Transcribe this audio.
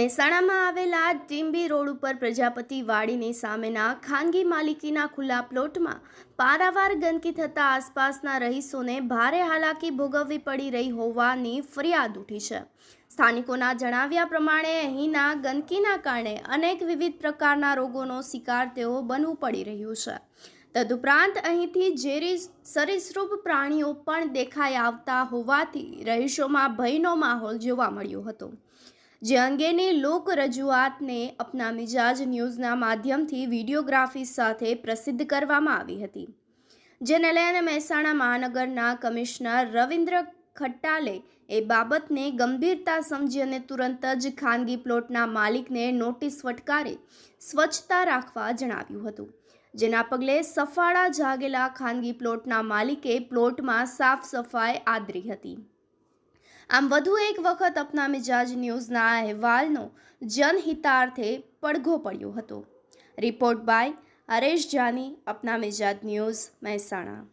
મહેસાણામાં આવેલા ટીમ્બી રોડ ઉપર પ્રજાપતિ વાડીની સામેના ખાનગી માલિકીના ખુલ્લા પ્લોટમાં પારાવાર ગંદકી થતાં આસપાસના રહીશોને ભારે હાલાકી ભોગવવી પડી રહી હોવાની ફરિયાદ ઉઠી છે. સ્થાનિકોના જણાવ્યા પ્રમાણે અહીંના ગંદકીના કારણે અનેક વિવિધ પ્રકારના રોગોનો શિકાર તેઓ બનવું પડી રહ્યું છે. તદુપરાંત અહીંથી ઝેરી સરીસૃપ પ્રાણીઓ પણ દેખાઈ આવતા હોવાથી રહીશોમાં ભયનો માહોલ જોવા મળ્યો હતો. જે અંગેની લોક રજૂઆતને અપના મિજાજ ન્યૂઝના માધ્યમથી વિડીયોગ્રાફી સાથે પ્રસિદ્ધ કરવામાં આવી હતી. જેને લઈને મહેસાણા મહાનગરના કમિશનર રવિન્દ્ર ખટ્ટાલે એ બાબતને ગંભીરતા સમજી અને તુરંત જ ખાનગી પ્લોટના માલિકને નોટિસ ફટકારે સ્વચ્છતા રાખવા જણાવ્યું હતું. જેના પગલે સફાળા જાગેલા ખાનગી પ્લોટના માલિકે પ્લોટમાં સાફ સફાઈ આદરી હતી. આમ વધુ એક વખત અપના મિજાજ ન્યૂઝના અહેવાલનો જનહિતાર્થે પડઘો પડ્યો હતો. Report by Haresh Jani Apna મિજાજ news Mehsana.